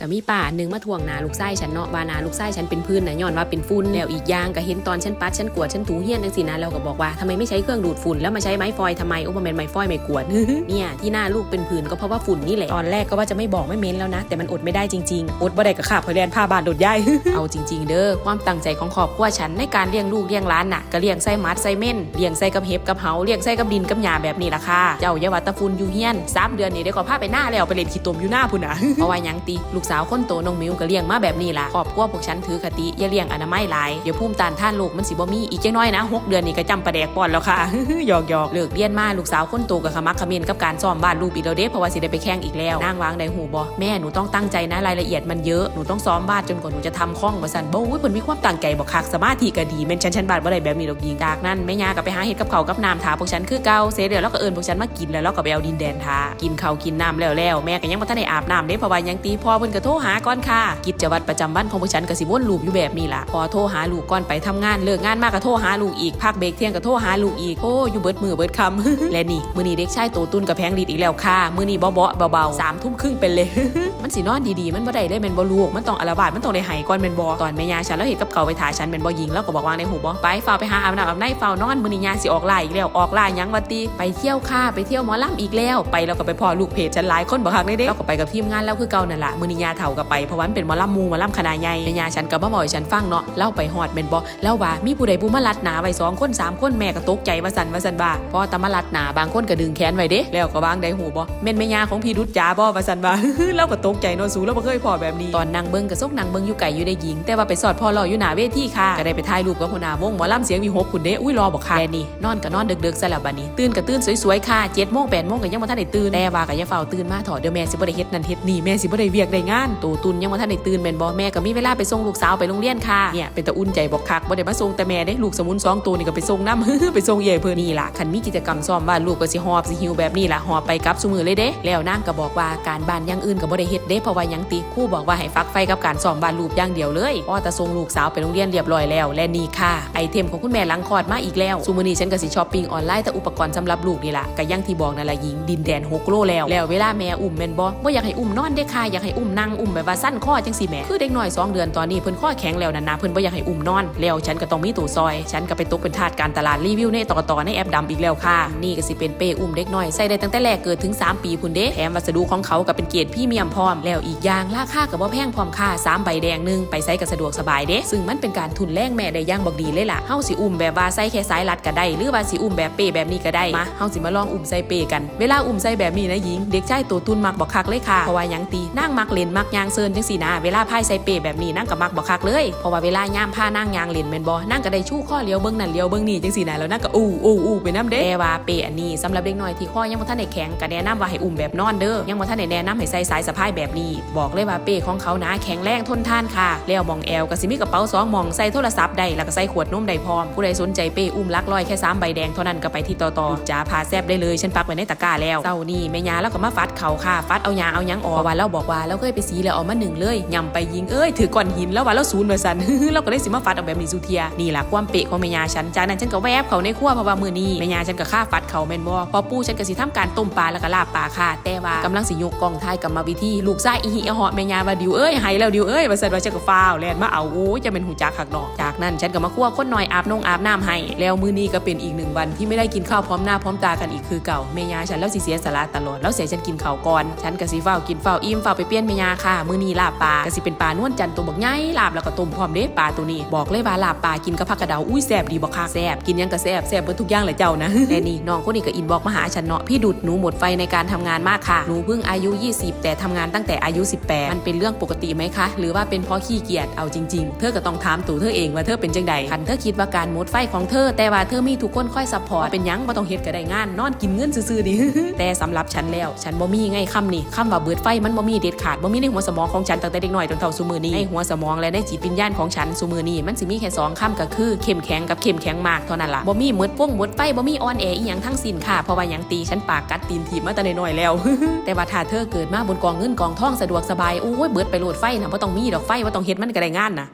ก็มีป่าหนึ่งมาทวงนาลูกไส้ฉันเนาะว่านาลูกไส้ฉันเป็นพื้นนะย้อนว่าเป็นฝุ่นแล้วอีกอย่างก็เห็นตอนฉันปัดฉันกวดฉันถูเฮียนจังสินะเราก็บอกว่าทำไมไม่ใช้เครื่องดูดฝุ่นแล้วมาใช้ไม้ฟอยทำไมโอ้บ่แม่นไม้ฟอยไม่กวดเนี่ยที่หน้าลูกเป็นผื่นก็เพราะว่าฝุ่นนี่แหละตอนแรกก็ว่าจะไม่บอกไม่เม้นแล้วนะ แต่มันอดไม่ได้จริงๆอดบ่ได้กับขาบพอแลนผ้าบานโดดย่ายเอาจริง ๆ เด้อความตั้งใจของครอบครัวฉันในการเลี้ยงลูกเลี้ยงล้านน่ะก็เลี้ยงไส้มัดไส้เม่นเลี้ยงไส้กับเห็บกับเหาเลี้ยงไส้กับดินกับหญ้าแบบนี้ล่ะค่ะเจ้าอย่าว่าตะฝุ่นอยู่เฮียนสามเดือนนี่ได้ขอพาไปหน้าแล้วไปเล่นขี้ตมอยู่หน้าพุ่นน่ะเพราะว่ายังติลูกสาวคนโตน้องมิวก็เลี้ยงมาแบบนี้ล่ะครอบครัวพวกฉันถือคติอย่าเลี้ยงอนามัยหลายเดี๋ยวภูมิต้านทานโรคมันสิบ่มีอีกจังน้อยนะหกเดือนนี่ก็จำประแดกป้อนแล้วค่ะหยอกหยอกเลิกเรียนมาลูกสาวคนโตก็ขมักขม้นกับการซ้อมบ้านลูกอีกแล้วเด้เพราะว่าสิได้ไปแข่งอีกแล้วนางวางได้หูบ่แม่หนูต้องตั้งใจนะรายละเอียดมันเยอะหนูต้องซ้อมบ้านจนกว่าหนูจะทำคล่องว่าซั่นบ่อุ้ยเพิ่นมีความตั้งใจบ่คักสมาธิก็ดีแม่นฉันฉันบาดบ่ได้แบบนี้ดอกยิงจากนั้นแม่ย่าก็ไปหาเฮ็ดกับเขากับน้ำถาพวกฉันคือเก่าเสร็จแล้วก็เอิ้นพวกฉันมากินแล้วเราก็ไปเอาดินแดนทากินข้าวกินน้ำแล้วแล้วแม่ก็ยังบ่ทันได้อาบน้ำเด้เพราะว่ายังตีพ่อเพิ่นกโทรหาก่อนค่ะ กิจวัตรประจำวันของพวกฉันก็สิวนลูปอยู่แบบนี้ล่ะ พอโทรหาลูกก่อนไปทำงานเลิกงานมาก็โทรหาลูกอีกพักเบรกเที่ยงก็โทรหาลูกอีกโอ้อยู่เบิดมือเบิดคำและนี่มือนี้เด็กชายโตตุนกับแพงดีดอีกแล้วค่ะมือนี้เบาๆเบาๆสามทุ่มครึ่งเป็นเลย มันสินอนดีๆมันบ่ได้เลยแมนบ่ลูกมันต้องอาละบาดมันต้องได้ไหก่อนแม่นบ่ตอนแม่ยาฉันแล้วเห็นกับเขาไปถ่ายฉันแม่นบ่ยิงแล้วก็บอกว่าในหูบ่ไปฝ้าไปหาอาบน้ำอาบในฝ้านอนมือนี้ยาสิออกล่าอีกแล้วออกล่าหยังวัติไปเที่ยวค่ะไปเที่ยวหมอลำอีกแล้ว ไปแล้วก็ไปพอลูกเพจฉันหลายคนบ่คักเด้ๆแล้วก็ไปกับทีมงานแล้วคือเก่านั่นล่ะมือนี้ยาาเฒ่าก็ไปเพราะว่ามันเป็นหมอลำหมู่หมอลำคณะใหญ่ยาฉันก็มาบอกให้ฉันฟังเนาะเล่าไปฮอดแม่นบ่เล่าว่ามีผู้ใดผู้มาลัดหนาไว้สองคนสามคนแม่ก็ตกใจว่าซั่นว่าซั่นว่าพอตะมาลัดหนาบางคนก็ดึงแขนไว้เด้แล้วก็วางได้หูบ่แม่นแม่ยาของพี่ดุจจาบ่ว่าซั่นว่าเราก็ตกใจเนาะสูเราบ่เคยพอแบบนี้ตอนนั่งเบิ่งก็ซกนั่งเบิ่งอยู่ไกลอยู่ได้หญิง แต่ว่าไปสอดพ่อรออยู่หน้าเวทีค่ะก็ได้ไปถ่ายรูปกับหัวหน้าวงหมอลำเสียงวิหกคุณเด้อุ้ยรอบ่ค่ะแค่นี้นอนก็นอนดึกๆซะแล้วบัดนี้ ตื่นก็ตื่นสวยๆค่ะ7โมง8โมงก็ยังบ่ทันได้ตื่นแต่ว่าก็ย่าเฝ้าตื่นมาถอะเดี๋ยวแม่สิบ่ได้เฮ็ดนั่นเฮ็ดนี่แม่สิบ่ได้เวียกได้งานานตูตุนยังบ่ทันได้ตื่นแม่นบ่แม่ก็มีเวลาไปส่งลูกสาวไปโรงเรียนค่ะเนี่ยเป็นตาอุ่นใจบอกคักบ่ได้มาส่งแต่แม่เด้ลูกสมุนสองตัวนี่ก็ไปส่งน้ำไปส่งเย่เพิ่นนี่ล่ะคันมีกิจกรรมซ้อมบ้านลูกก็สิหอบสิหิวแบบนี้ล่ะหอบไปกับซุมือเลยเด้ แล้วนางก็บอกว่าการบ้านอย่างอื่นก็บ่ได้เฮ็ดเด้เพราะว่ายังติครูบอกว่าให้ฟักไฟกับการซ้อมบ้านลูกอย่างเดียวเลยพ่อตาส่งลูกสาวไปโรงเรียนเรียบร้อยแล้ว และนี่ค่ะไอเทมของคุณแม่ลังคอดมาอีกแล้วซุมือนี้ฉันก็สิช้อปปิ้งออนไลน์แต่อุปกรณ์สำหรับลูกนี่ล่ะก็ยังที่บอกนั่นล่ะหญิงดินแดน6โลแล้วแล้วเวลาแม่อุ้มแม่นบ่บ่อยากให้อุ้มนอนเด้ค่ะอยากให้อุ้มนั่งอุ้มแบบว่าสั้นคอจังสิแม่คือเด็กน้อยสองเดือนตอนนี้เพิ่นข้อแข็งแล้วนั่นะเพิ่นบ่อยากให้อุ้มนอน แล้วฉันก็ต้องมีตู้ซอย ฉันก็ไปตกเป็นทาสการตลาดรีวิวในต่อต่อในแอปดำอีกแล้วค่ะ นี่ก็สิเป็นเป้อุ้มเด็กน้อยใส่ได้ตั้งแต่แรกเกิดถึง 3 ปีพุ่นเด้แถมวัสดุของเขาก็เป็นเกียรดพรี่เมียมพร้อมแล้วอีกอย่างราคาก็บ่แพงพร้อมค่ะ3ใบแดงหนึงไปใส่ก็สะดวกสบายเด้ซึ่งมันเป็นการทุนแรงแม่ได้ย่างบักดีเลยล่ะเฮาสิอุ้มแบบว่าใส่แค่สายรัดก็ได้หรือว่าสิอุ้มแบบเป้แบบนี้ก็ได้มาเฮาสิมาลองอุ้มใส่เป้กัน เวลาอุ้มใส่แบบนี้นะหญิง เด็กชายตัวตุนมักบ่คักเลยค่ะเพราะว่ายังตีนั่งมักเล่นมักยางเซินจังซี่นะเวลาพายใส่เปแบบนี้นั่งก็มักบ่คักเลยเพราะว่าเวลาย่ามผ้านั่งยางเล่นแม่นบ่นั่งก็ได้ชู้ข้อเลี้ยวเบิ่งนั่นเลี้ยวเบิ่งนี่จังซี่นะแล้วนั่งก็อู้อู้อู้ไปน้ำเด้แต่ว่าเปอันนี้สำหรับเด็กน้อยที่ข้อยังบ่ทันได้แข็งก็แนะนำว่าให้อุ้มแบบนอนเด้อยังบ่ทันได้แนะนำให้ใส่สายสะพายแบบนี้ บอกเลยว่าเปของเขานะแข็งแรงทนทานค่ะแล้วมองแอลก็สิมีกระเป๋าสองมองใส่โทรศัพท์ได้แล้วก็ใส่ขวดนมได้พร้อมผู้ใดสนใจเปอุ้มลักลอยแค่3ใบแดงเท่านั้นก็ไปที่ต่อต่อจ้าพาแซบได้เลยฉันปักไว้ในตะกร้าแล้วเจ้านี่แม่ยาแล้วก็มาฟัดเขาค่ะ ฟัดเอายาเอายังออว่าเราบอกว่าเราเคยไปสีแล้วเอามาหนึ่งเลยยำไปยิงเอ้ยถือก้อนหินแล้วว่าเราศูนย์มาสันเราก็ได้สิมาฟัดเอาแบบนี้สุเทียนี่แหละความเปะของแม่ยาฉันจากนั้นฉันก็แวบเขาในครัวเพราะว่ามือนี้แม่ยาฉันก็ฆ่าฟัดเขาแม่นบ่พอปู่ฉันก็สิทำการต้มปลาแล้วก็ลาบปลาค่ะ แต่ว่ากำลังสิยกกองทายกลับมาวิธีลูกชายอีหิอะเหาะแม่ยาว่าดิวเอ้ยให้แล้วดิวเอ้ยว่าซั่นว่าฉันก็ฟ้าวแล่นมาเอาโอ้จะเป็นหูจักคักดอกจากนั้นฉันก็มาคั่วคนหน่อยอาบนงอาบน้ำให้แล้วมือนี้ก็เป็นอีกหนึ่งวันที่ไม่ได้กินข้าวพร้อมหน้าพร้อมตากันอีกคือเก่าแม่ยาฉันแล้วสิเสียสละตลอดแล้วเสียฉันกินข้าวก่อนฉันก็สิเฝ้าวกินเฝ้าวอิ่มเฝ้าวไปเปลี่ยนแม่ยาค่ะ มื้อนี้ลาบปลาก็สิเป็นปลานวลจันทร์ตัวบักใหญ่ลาบแล้วก็ต้มพร้อมเด้ปลาตัวนี้ บอกเลยว่าลาบปลากินกับผักกระเดาอุ้ยแซ่บดีบ่ค่ะแซ่บกินหยังก็แซ่บแซ่บเบิดทุกอย่างเลยเจ้านะแต่นี่น้องคนนี้ก็อินบอกมาหาฉันเนาะพี่ดุดหนูหมดไฟในการทำงานมากค่ะหนูเพิ่งอายุ 20 แต่ทำงานตั้งแต่อายุ 18 มันเป็นเรื่องปกติไหมคะ หรือว่าเป็นเพราะขี้เกียจเอาจริงๆ เธอก็ต้องถามตัวเธอเองว่าเธอเป็นจังใดคันเธอคิดว่าการหมดไฟของเธอ แต่ว่าเธอมีทุกคนคอยซัพพอร์ตเป็นหยังบ่ต้องเฮ็ดก็ได้งาน นอนกินเงินซื่อๆดิแต่สำหรับฉันแล้ว ฉันบ่มีไงคำนี่คำว่าเบิดไฟมันบ่มีเด็ดขาดบ่มีในหัวสมองของฉันตั้งแต่เด็กน้อยจนเท่าสุมือนี้ในหัวสมองและในจิตวิญญาณของฉันสุมือนี้มันสิมีแค่สองคำก็คือเข้มแข็งกับเข้มแข็งมากเท่านั้นล่ะบ่มีหมดป้งหมดไฟบ่มีออนแออีหยังทั้งสิ้นค่ะเพราะว่าหยังตีฉันปากกัดตีนถีบมาแต่น้อยแล้ว แต่ว่าถ้าเธอเกิดมาบนกองเงินกองทองสะดวกสบายโอ้ยเบิดไปโหลดไฟนะบ่ต้องมีดอกไฟบ่ต้องเฮ็ดมันก็ได้งานนะ